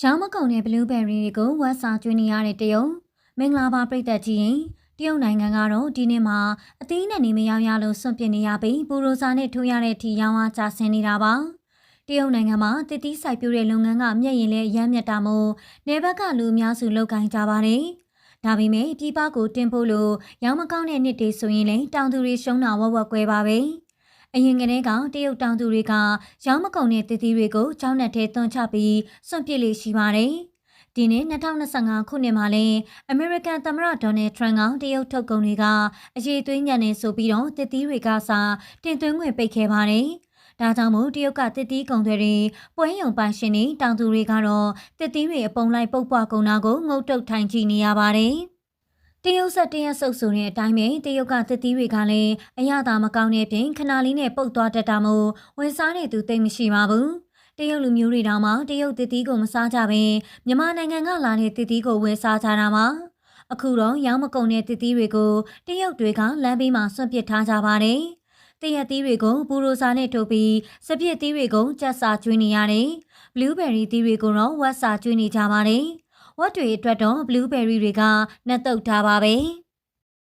ရောင်းမကုန်တဲ့ blueberry တွေကိုဝက်စာကျွေးနေရတဲ့တရုတ်မင်္ဂလာပါပြည်သက်ကြီးရင်တရုတ်နိုင်ငံကတော့ဒီနေ့မှာအသီးနှံနေမရောက်ရလို့စွန့်ပစ်နေရပြီးပူရိုစာနဲ့ထိုးရတဲ့အထိရောင်းအားကျဆင်းနေတာပါတရုတ်နိုင်ငံမှာတည်တည်စိုက်ပျိုးတဲ့လုပ်ငန်းကမျက်ရည်လဲရမ်းမြတ်တာမို့နေဘက်ကလူအများစုလောက်ကိုင်းကြပါတယ်ဒါပေမဲ့ပြည်ပကိုတင်ပို့လို့ရောင်းမကောင်းတဲ့နှစ်တွေဆိုရင်လည်းတောင်သူတွေရှုံးတာဝက်ဝက်ကွဲပါပဲ အရင်ကတည်းကတရုတ်တောင်သူတွေကရောင်းမကုန်တဲ့တည်တည်တွေကိုကျောင်းနဲ့ထဲသွန်ချပြီးစွန့်ပစ်လေရှိပါတယ်။ဒီနေ့2025ခုနှစ်မှာလည်းအမေရိကန်သမ္မတဒေါ်နယ်ထရန့်ကတရုတ်ထုတ်ကုန်တွေကအရေးသွင်းညံနေဆိုပြီးတော့တည်တည်တွေကစာတင်သွင်းခွင့်ပိတ်ခဲ့ပါတယ်။ဒါကြောင့်မို့တရုတ်ကတည်တည်ကုန်တွေပွဲရုံပိုင်ရှင်တွေတောင်သူတွေကတော့တည်တည်တွေအပုံလိုက်ပုတ်ပွားကုန်တာကိုငုတ်တုတ်ထိုင်ကြည့်နေရပါတယ်။ တရုတ်ဆက်တရက်ဆုပ်ဆိုတဲ့အတိုင်းပဲတရုတ်ကသစ်သီးတွေကလည်းအရသာမကောင်းတဲ့ပြင်ခဏလေးနဲ့ပုတ်သွားတတ်တာမို့ဝန်စားတဲ့သူသိမ့်မရှိပါဘူး။တရုတ်လူမျိုးတွေတောင်မှတရုတ်သစ်သီးကိုမစားကြဘဲမြန်မာနိုင်ငံကလာတဲ့သစ်သီးကိုဝယ်စားကြတာပါ။အခုတော့ရောင်းမကုန်တဲ့သစ်သီးတွေကိုတရုတ်တွေကလမ်းဘေးမှာဆွန့်ပစ်ထားကြပါတယ်။တရက်သီးတွေကိုဘူရိုစာနဲ့ထုတ်ပြီးစပစ်သီးတွေကိုကြက်စာကျွေးနေရတယ်။ blueberry သီးတွေကိုတော့ဝက်စာကျွေးနေကြပါတယ်။ ဝက်တွေအတွက်တော့ blueberry တွေကနှက်တုတ်ထားပါပဲ။